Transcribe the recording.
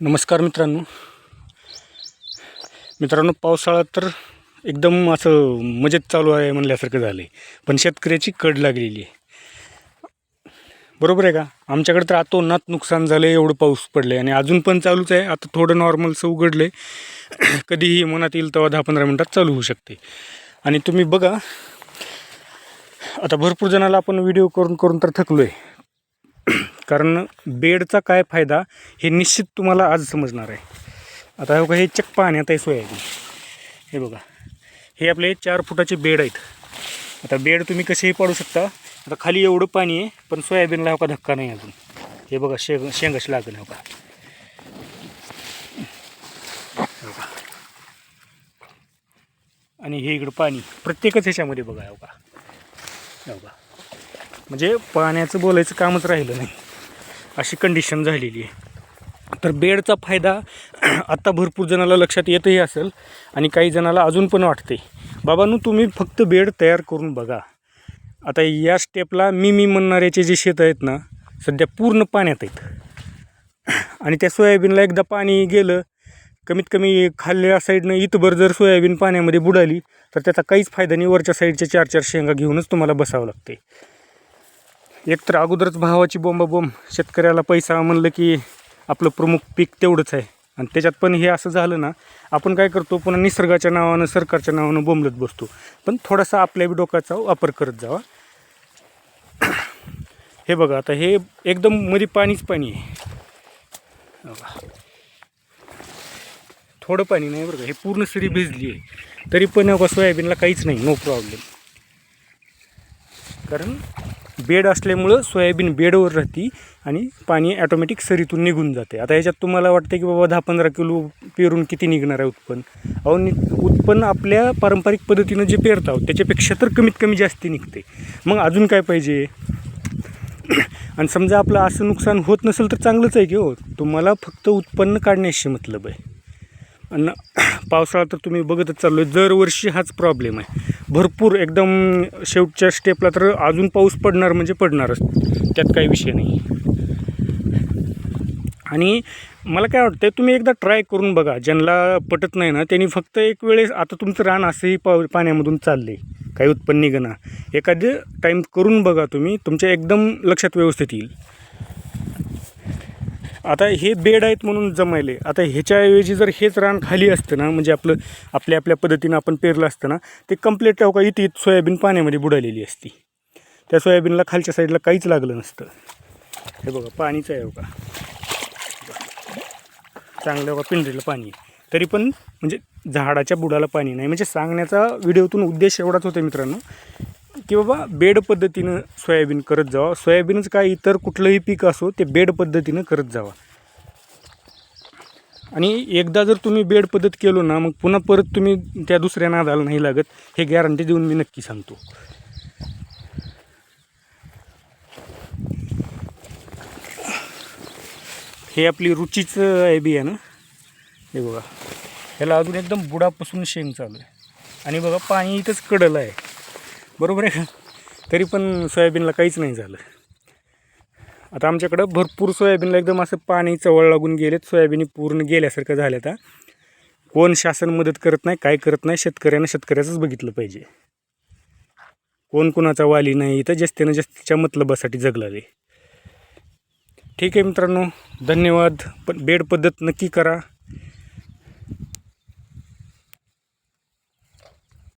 नमस्कार मित्रांनो. मित्रांनो पावसाळा तर एकदम असं मजेत चालू आहे म्हणल्यासारखं झालं आहे पण शेतकऱ्याची कड लागलेली आहे. बरोबर आहे का? आमच्याकडे तर अतोनात नुकसान झालं आहे एवढं पाऊस पडलं आहे आणि अजून पण चालूच आहे. आता थोडं नॉर्मलचं उघडलं आहे कधीही मनात येईल तेव्हा दहा पंधरा मिनटात चालू होऊ शकते. आणि तुम्ही बघा आता भरपूर जणाला आपण व्हिडिओ करून करून तर थकलो आहे कारण बेडचा काय फायदा हे निश्चित तुम्हाला आज समजणार आहे. आता हे बघा हे चक पाण्यात आहे सोयाबीन. हे बघा हे आपले चार फुटाचे बेड आहेत. आता बेड तुम्ही कसेही पाडू शकता. आता खाली एवढं पाणी आहे पण सोयाबीनला हो का धक्का नाही अजून. हे बघा शेंग शेंगाशी लागेल हो का. आणि हे इकडं पाणी प्रत्येकच ह्याच्यामध्ये बघा हो का. म्हणजे पाण्याचं बोलायचं कामच राहिलं नाही. अशी कंडिशन झालेली आहे. तर बेडचा फायदा आत्ता भरपूर जणाला लक्षात येतही असेल आणि काही जणाला अजून पण वाटते. बाबांनो तुम्ही फक्त बेड तयार करून बघा. आता या स्टेपला मी मी म्हणणाऱ्याचे जे शेत आहेत ना सध्या पूर्ण पाण्यात आहेत. आणि त्या सोयाबीनला एकदा पाणी गेलं कमीत कमी खाल्ल्या साईडनं इतभर जर सोयाबीन पाण्यामध्ये बुडाली तर त्याचा काहीच फायदा नाही. वरच्या साईडच्या चार चार शेंगा घेऊनच तुम्हाला बसावं लागते. एक तर अगोदरच भावाची बोंबाबोंब. शेतकऱ्याला पैसा म्हणलं की आपलं प्रमुख पीक तेवढंच आहे. आणि त्याच्यात पण हे असं झालं ना आपण काय करतो पुन्हा निसर्गाच्या नावानं सरकारच्या नावानं बोंबलत बसतो. पण थोडासा आपल्या बी डोक्याचा वापर करत जावा. हे बघा आता हे एकदम मध्ये पाणीच पाणी आहे. थोडं पाणी नाही बरं का हे पूर्ण सरी भिजली आहे. तरी पण सोयाबीनला काहीच नाही नो प्रॉब्लेम कारण बेड असल्यामुळं सोयाबीन बेडवर राहते आणि पाणी ॲटोमॅटिक सरीतून निघून जाते. आता याच्यात तुम्हाला वाटतं की बाबा दहा पंधरा किलो पेरून किती निघणार आहे उत्पन्न? अहो नि उत्पन्न आपल्या पारंपरिक पद्धतीनं जे पेरत आहोत त्याच्यापेक्षा तर कमीत कमी जास्ती निघते. मग अजून काय पाहिजे? आणि समजा आपलं असं नुकसान होत नसेल तर चांगलंच आहे की हो. तुम्हाला फक्त उत्पन्न काढण्याशी मतलब आहे. आणि पावसाळा तर तुम्ही बघतच चाललो आहे दरवर्षी हाच प्रॉब्लेम आहे. भरपूर एकदम शेवटच्या स्टेपला तर अजून पाऊस पडणार म्हणजे पडणारच. त्यात काही विषय नाही. आणि मला काय वाटतं तुम्ही एकदा ट्राय करून बघा. ज्यांना पटत नाही ना त्यांनी फक्त एक वेळेस आता तुमचं रान असंही पा पाण्यामधून चालले काही उत्पन्न निघणं एखादं टाईम करून बघा तुम्ही तुमच्या एकदम लक्षात व्यवस्थित येईल. आता हे बेड आहेत म्हणून जमायले. आता ह्याच्याऐवजी जर हेच रान खाली असतं ना म्हणजे आपलं आपल्या आपल्या पद्धतीनं आपण पेरलं असतं ना ते कंप्लीट का? इथे सोयाबीन पाण्यामध्ये बुडालेली असती. त्या सोयाबीनला खालच्या साईडला काहीच लागलं नसतं. हे बघा पाणीच आहे बघा. चांगलं बघा पिंजरीला पाणी. तरी पण म्हणजे झाडाच्या बुडाला पाणी नाही. म्हणजे सांगण्याचा व्हिडिओतून उद्देश एवढाच होता मित्रांनो की बाबा बेड पद्धतीनं सोयाबीन करत जावा. सोयाबीनच काय इतर कुठलंही पीक असो ते बेड पद्धतीनं करत जावा. आणि एकदा जर तुम्ही बेड पद्धत केलो ना मग पुन्हा परत तुम्ही त्या दुसऱ्या नादाला नाही लागत हे गॅरंटी देऊन मी नक्की सांगतो. हे आपली रुचीचं आहे बियाणं. ना हे बघा. ह्याला अजून एकदम बुडापासून शेंग चालू आहे. आणि बघा पाणी इथंच कडलं आहे. बरोबर आहे का? तरी पण सोयाबीनला काहीच नाही झालं. आता आमच्याकडं भरपूर सोयाबीनला एकदम असं पाणी चवळ लागून गेलेत. सोयाबीन पूर्ण गेल्यासारखं झालं आता. कोण शासन मदत करत नाही काय करत नाही शेतकऱ्यानं शेतकऱ्याचंच बघितलं पाहिजे. कोण कोणाचा वाली नाही इथं जास्तीनं जास्तीच्या मतलबासाठी जगलाले. ठीक आहे मित्रांनो धन्यवाद. पण बेड पद्धत नक्की करा.